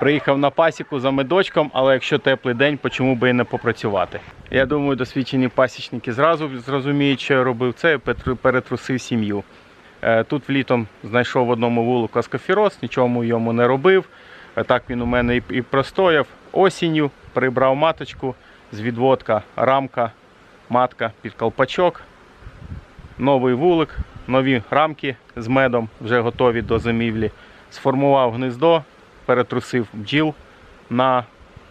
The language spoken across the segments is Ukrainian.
Приїхав на пасіку за медочком, але якщо теплий день, чому би і не попрацювати. Я думаю, досвідчені пасічники зразу зрозуміють, що я робив це, перетрусив сім'ю. Е, Тут влітом знайшов в одному вулику аскофіроз, нічого йому не робив. Е, Так він у мене і простояв. Осінню прибрав маточку з відводка, рамка, матка під колпачок. Новий вулик, нові рамки з медом вже готові до зимівлі. Сформував гнездо, перетрусив бджіл на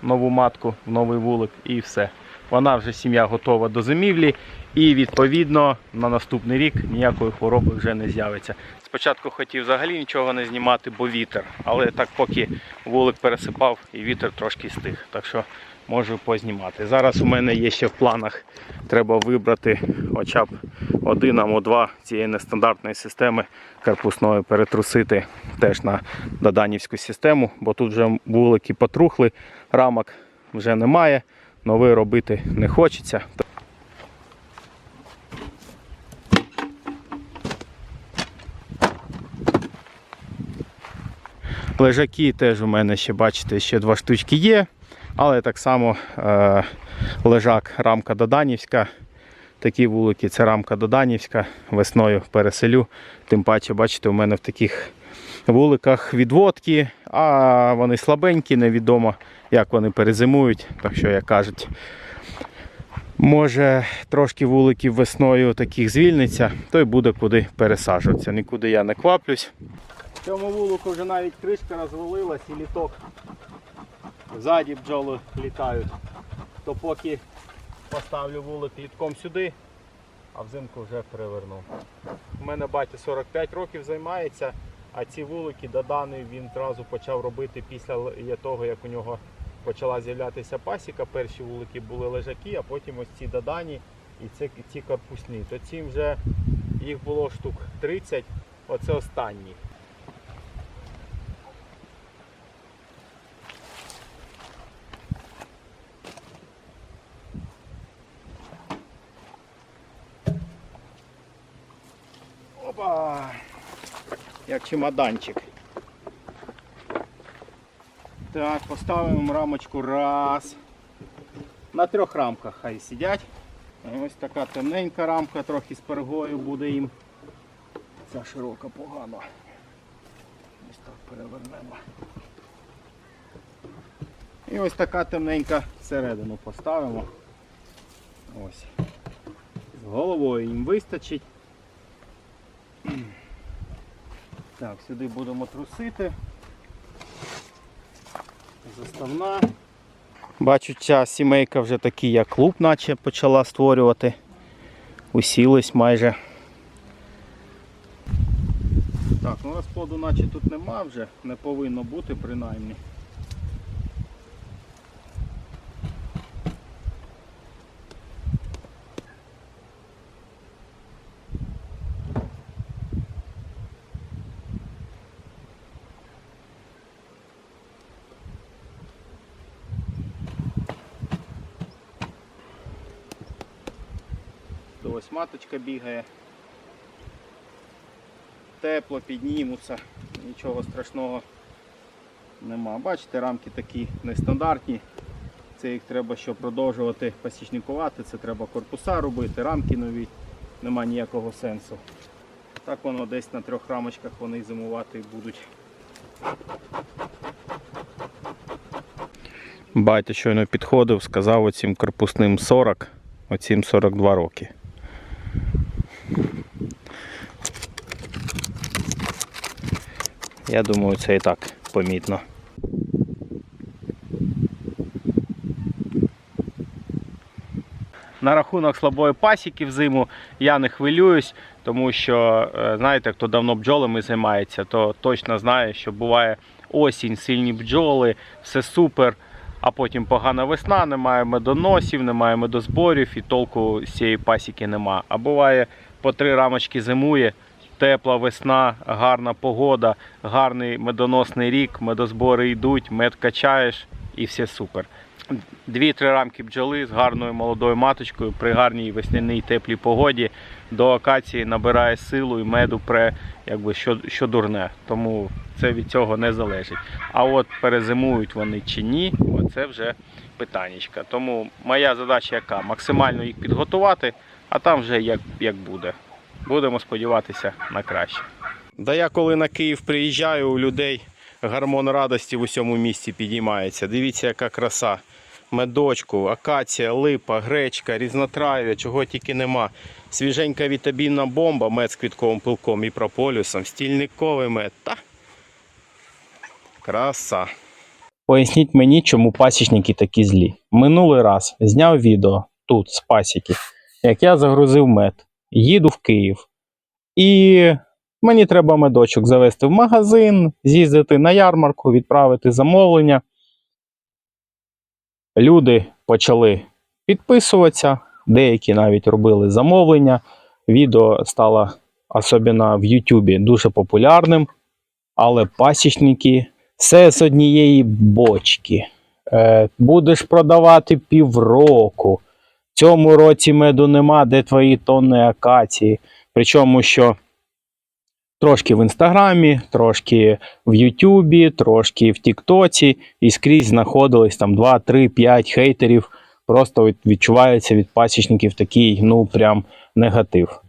нову матку, в новий вулик і все. Вона вже сім'я готова до зимівлі, і відповідно на наступний рік ніякої хвороби вже не з'явиться. Спочатку хотів взагалі нічого не знімати, бо вітер, але так поки вулик пересипав і вітер трошки стих. Так що можу познімати. Зараз у мене є ще в планах, треба вибрати хоча б один або два цієї нестандартної системи карпусної перетрусити теж на доданівську систему, бо тут вже вулики потрухли, рамок вже немає, новий робити не хочеться. Лежаки теж у мене ще, бачите, ще два штучки є. Але так само е, лежак рамка Доданівська. Такі вулики, це рамка Доданівська. Весною переселю. Тим паче, бачите, у мене в таких вуликах відводки, а вони слабенькі, невідомо, як вони перезимують. Так що, як кажуть, може трошки вуликів весною таких звільниться, то й буде куди пересаджуватися. Нікуди я не кваплюсь. Цьому вулику вже навіть кришка розвалилась і літок. Ззаді бджоли літають. То поки поставлю вулик літком сюди, а взимку вже переверну. У мене батя 45 років займається, а ці вулики доданий він одразу почав робити після того, як у нього почала з'являтися пасіка. Перші вулики були лежаки, а потім ось ці додані і ці, ці корпусні. То ці вже їх було штук 30, оце останній. Опа! Як чемоданчик. Так, поставимо рамочку раз. На трьох рамках хай сидять. Ось така темненька рамка, трохи з пергою буде їм. Ця широка погано. Ось так перевернемо. І ось така темненька всередину поставимо. Ось. З головою їм вистачить. Так, сюди будемо трусити. Заставна. Бачу, ця сімейка вже такий, як клуб, наче почала створювати. Усілись майже. Так, ну розплоду наче тут нема вже, не повинно бути принаймні. Ось маточка бігає. Тепло піднімуться, нічого страшного нема. Бачите, рамки такі нестандартні. Це їх треба, щоб продовжувати пасічникувати, це треба корпуса робити, рамки нові, нема ніякого сенсу. Так воно десь на трьох рамочках вони зимувати будуть. Батя щойно підходив, сказав оцім корпусним 40, оцім 42 роки. Я думаю, це і так помітно. На рахунок слабої пасіки взиму я не хвилююсь, тому що, е, знаєте, хто давно бджолами займається, то точно знає, що буває осінь, сильні бджоли, все супер, а потім погана весна, немає медоносів, немає медозборів і толку з цієї пасіки нема. А буває по три рамочки зимує, тепла весна, гарна погода, гарний медоносний рік, медозбори йдуть, мед качаєш і все супер. Дві-три рамки бджоли з гарною молодою маточкою при гарній весняній теплій погоді до акації набирає силу і меду пре, якби що, що дурне. Тому це від цього не залежить. А от перезимують вони чи ні, оце вже питаннячка. Тому моя задача яка? Максимально їх підготувати, а там вже як, як буде. Будемо сподіватися на краще. Да я коли на Київ приїжджаю, у людей гормон радості в усьому місті підіймається. Дивіться, яка краса. Медочку, акація, липа, гречка, різнотрав'я, чого тільки нема. Свіженька вітамінна бомба, мед з квітковим пилком і прополюсом, стільниковий мед. Та. Краса. Поясніть мені, чому пасічники такі злі. Минулий раз зняв відео тут, з пасіки, як я загрузив мед, їду в Київ. І мені треба медочок завести в магазин, з'їздити на ярмарку, відправити замовлення. Люди почали підписуватися, деякі навіть робили замовлення. Відео стало, особливо в Ютубі, дуже популярним. Але пасічники все з однієї бочки. Е, будеш продавати півроку. Цьому році меду нема, де твої тонни акації. Причому, що трошки в інстаграмі, трошки в Ютубі, трошки в Тіктоці, і скрізь знаходились там 2, 3, 5 хейтерів. Просто відчувається від пасічників такий, ну прям негатив.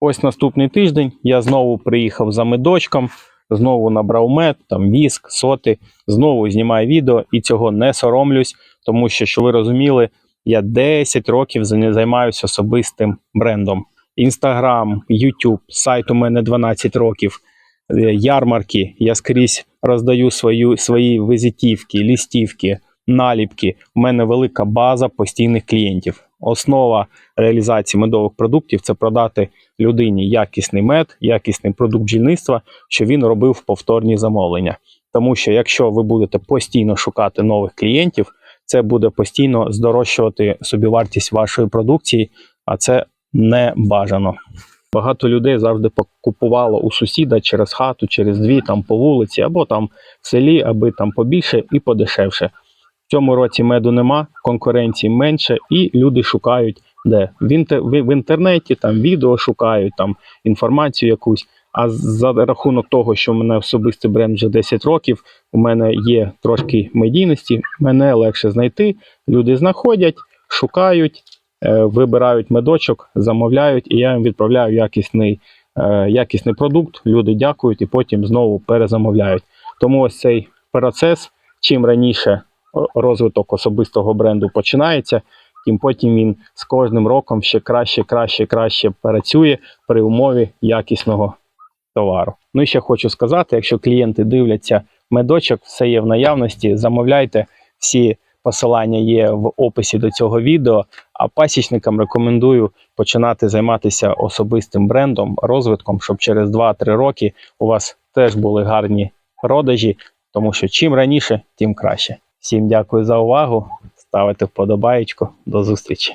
Ось наступний тиждень я знову приїхав за медочком, знову набрав мед, там віск, соти, знову знімаю відео і цього не соромлюсь, тому що, що ви розуміли, я 10 років за- займаюся особистим брендом. Інстаграм, Ютуб, сайт у мене 12 років, е, ярмарки. Я скрізь роздаю свою, свої візитівки, лістівки, наліпки. У мене велика база постійних клієнтів. Основа реалізації медових продуктів це продати людині якісний мед, якісний продукт бджільництва, що він робив повторні замовлення. Тому що якщо ви будете постійно шукати нових клієнтів, це буде постійно здорожчувати собівартість вашої продукції, а це не бажано. Багато людей завжди покупувало у сусіда через хату, через дві, там по вулиці, або там в селі, аби там побільше і подешевше. В цьому році меду нема, конкуренції менше, і люди шукають де в, інте, в, в інтернеті, там відео шукають, там інформацію якусь. А за рахунок того, що в мене особистий бренд вже 10 років, у мене є трошки медійності, мене легше знайти. Люди знаходять, шукають, е, вибирають медочок, замовляють, і я їм відправляю якісний, е, якісний продукт. Люди дякують і потім знову перезамовляють. Тому ось цей процес, чим раніше розвиток особистого бренду починається, тим потім він з кожним роком ще краще, краще, краще працює при умові якісного товару. Ну і ще хочу сказати: якщо клієнти дивляться медочок, все є в наявності, замовляйте. Всі посилання є в описі до цього відео. А пасічникам рекомендую починати займатися особистим брендом, розвитком, щоб через 2-3 роки у вас теж були гарні продажі, тому що чим раніше, тим краще. Всім дякую за увагу. Ставите вподобаєчку. До зустрічі.